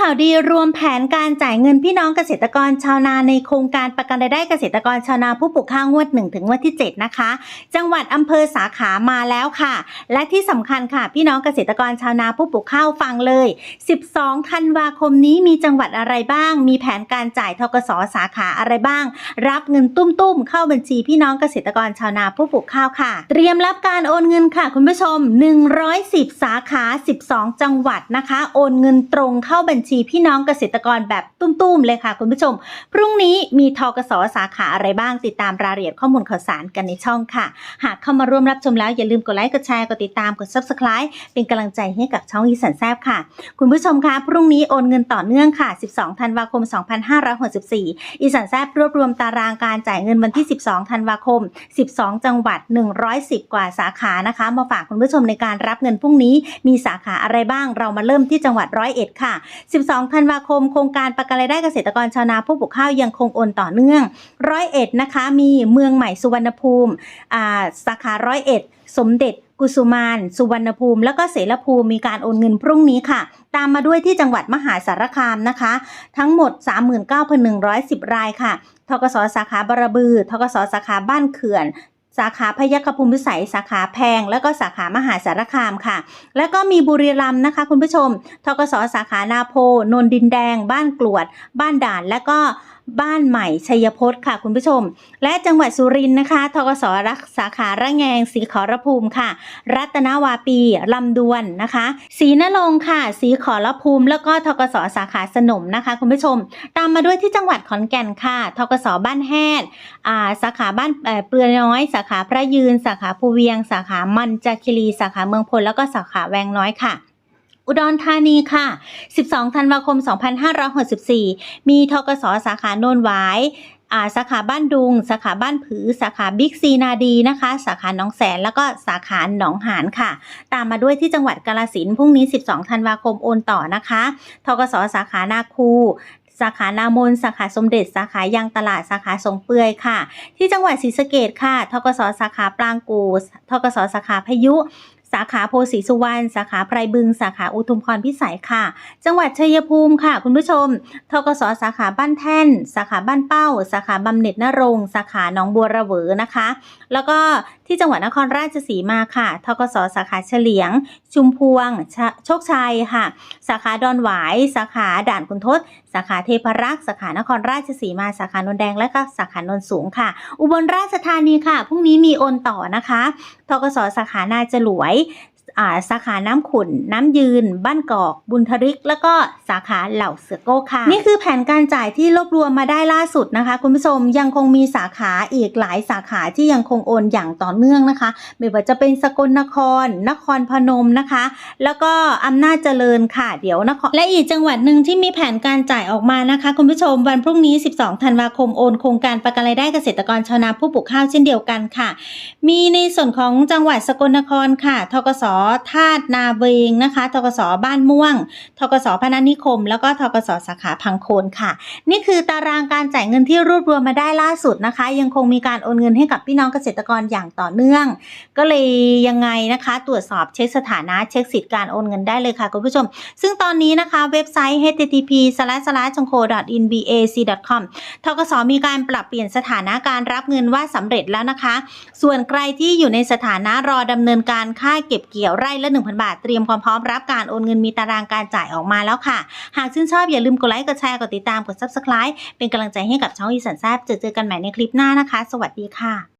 ข่าวดีรวมแผนการจ่ายเงินพี่น้องเกษตรกรชาวนาในโครงการประกันรายได้เกษตรกรชาวนาผู้ปลูกข้าวงวด1ถึงงวดที่ 7 นะคะ จังหวัดอำเภอสาขามาแล้วค่ะ และที่สำคัญค่ะ พี่น้องเกษตรกรชาวนาผู้ปลูกข้าวฟังเลย 12 ธันวาคมนี้มีจังหวัดอะไรบ้าง มีแผนการจ่ายทกสสาขาอะไรบ้าง รับเงินตุ้มๆ เข้าบัญชีพี่น้องเกษตรกรชาวนาผู้ปลูกข้าวค่ะ เตรียมรับการโอนเงินค่ะ คุณผู้ชม 110 สาขา 12 จังหวัดนะคะ โอนเงินตรงเข้าบัญชีพี่น้องเกษตรกรแบบตุ้มๆเลยค่ะคุณผู้ชม พรุ่งนี้มีทกสสาขาอะไรบ้างติดตามรายละเอียดข้อมูลข่าวสารกันในช่องค่ะ หากเข้ามาร่วมรับชมแล้วอย่าลืมกดไลค์กดแชร์กดติดตามกด subscribe เป็นกำลังใจให้กับช่องอีสันแซบค่ะ คุณผู้ชมคะพรุ่งนี้โอนเงินต่อเนื่องค่ะ 12 ธันวาคม 2564 อีสันแซบรวบรวมตารางการจ่ายเงินวันที่ 12 ธันวาคม 12 จังหวัด 110 กว่าสาขานะคะ มาฝากคุณผู้ชมในการรับเงินพรุ่งนี้มีสาขาอะไรบ้างเรามาเริ่มที่จังหวัดร้อยเอ็ดค่ะ12 ธันวาคม โครงการประกันรายได้เกษตรกรชาวนาผู้ปลูกข้าวยังคงโอนต่อเนื่องร้อยเอ็ดนะคะมีเมืองใหม่สุวรรณภูมิสาขาร้อยเอ็ดสมเด็จกุสุมาน สุวรรณภูมิ แล้วก็เสรภูมิมีการโอนเงินพรุ่งนี้ค่ะ ตามมาด้วยที่จังหวัดมหาสารคามนะคะ ทั้งหมด 39,110 รายค่ะทกสสาขาบารบือทกสสาขาบ้านเขื่อน สาขาพยัคฆภูมิสัย สาขาแพง แล้วก็สาขามหาสารคามค่ะ แล้วก็มีบุรีรัมย์นะคะ คุณผู้ชมทกศสาขานาโพนนดินแดง บ้านกลวด บ้านด่าน แล้วก็ บ้านใหม่ชัยพจน์ค่ะคุณผู้ชม และจังหวัดสุรินทร์นะคะทกสรักสาขาระแงงสีขอรภูมิค่ะ รัตนวาปีลำดวนนะคะศรีนรงค์ค่ะสีขอรภูมิ แล้วก็ทกสสาขาสนมนะคะ คุณผู้ชม ตามมาด้วยที่จังหวัดขอนแก่นค่ะทกสบ้านแฮดอ่าสาขาบ้านเปลือยน้อย สาขาพระยืน สาขาภูเวียง สาขามันจาคิรีสาขาเมืองพลแล้วก็สาขาแวงน้อยค่ะ อุดรธานีค่ะ 12 ธันวาคม 2564 มีทกสสาขาโนนหวายสาขาบ้านดุง สาขาบ้านผือ สาขาบิ๊กซีนาดีนะคะ สาขาหนองแสน แล้วก็สาขาหนองหานค่ะ ตามมาด้วยที่จังหวัดกาฬสินพรุ่งนี้ 12 ธันวาคมโอนต่อนะคะทกสสาขานาคูสาขานามน สาขาสมเด็จ สาขายางตลาด สาขาสงเปื่อยค่ะ ที่จังหวัดศรีสะเกดค่ะ ทกสสาขาปรางกูทกสสาขาพายุ สาขาโพสีสุวรรณ สาขาไพรบึง สาขาอุทุมพรพิสัยค่ะ จังหวัดชัยภูมิค่ะ คุณผู้ชม ทกสสาขาบ้านแท่น สาขาบ้านเป้า สาขาบำเหน็จนรง สาขาหนองบัวระเวอนะคะ แล้วก็ที่จังหวัดนครราชสีมาค่ะ ทกสสาขาเฉลียง ชุมพวง โชคชัยค่ะ สาขาดอนหวาย สาขาด่านคุณทศ สาขาเทพรักษ์สาขานครราชสีมา สาขานนแดง และก็สาขานนสูงค่ะ อุบลราชธานีค่ะ พรุ่งนี้มีโอนต่อนะคะ ทกสสาขานาจรวยอ่า สาขาน้ำขุนน้ำยืน บ้านกอก บุญทริก แล้วก็สาขาเหล่าเสือโก้ค่ะ นี่คือแผนการจ่ายที่รวบรวมมาได้ล่าสุดนะคะ คุณผู้ชมยังคงมีสาขาอีกหลายสาขาที่ยังคงโอนอย่างต่อเนื่องนะคะ ไม่ว่าจะเป็นสกลนคร นครพนมนะคะ แล้วก็อำนาจเจริญค่ะเดี๋ยวนครและอีกจังหวัดหนึ่งที่มีแผนการจ่ายออกมานะคะ คุณผู้ชมวันพรุ่งนี้ 12 ธันวาคมโอนโครงการประกันรายได้เกษตรกรชาวนาผู้ปลูกข้าวเช่นเดียวกันค่ะ มีในส่วนของจังหวัดสกลนครค่ะทกสธาตุนาเวงนะคะทกสบ้านม่วงทกสพนัสนิคม แล้วก็ทกสสาขาพังโคนค่ะ นี่คือตารางการจ่ายเงินที่รวบรวมมาได้ล่าสุดนะคะ ยังคงมีการโอนเงินให้กับพี่น้องเกษตรกรอย่างต่อเนื่อง ก็เลยยังไงนะคะ ตรวจสอบเช็คสถานะเช็คสิทธิ์การโอนเงินได้เลยค่ะคุณผู้ชม ซึ่งตอนนี้นะคะเว็บไซต์ https://jongko.inbac.com ทกสมีการปรับเปลี่ยนสถานะการรับเงินว่าสำเร็จแล้วนะคะ ส่วนใครที่อยู่ในสถานะรอดำเนินการค่าเก็บเกี่ยวไร่ละ 1,000 บาท เตรียมความพร้อมรับการโอนเงินมีตารางการจ่ายออกมาแล้วค่ะ หากชื่นชอบอย่าลืมกดไลค์กดแชร์กดติดตามกด subscribe เป็นกำลังใจให้กับช่องอีสันแซบเจอเจอกันใหม่ในคลิปหน้านะคะ สวัสดีค่ะ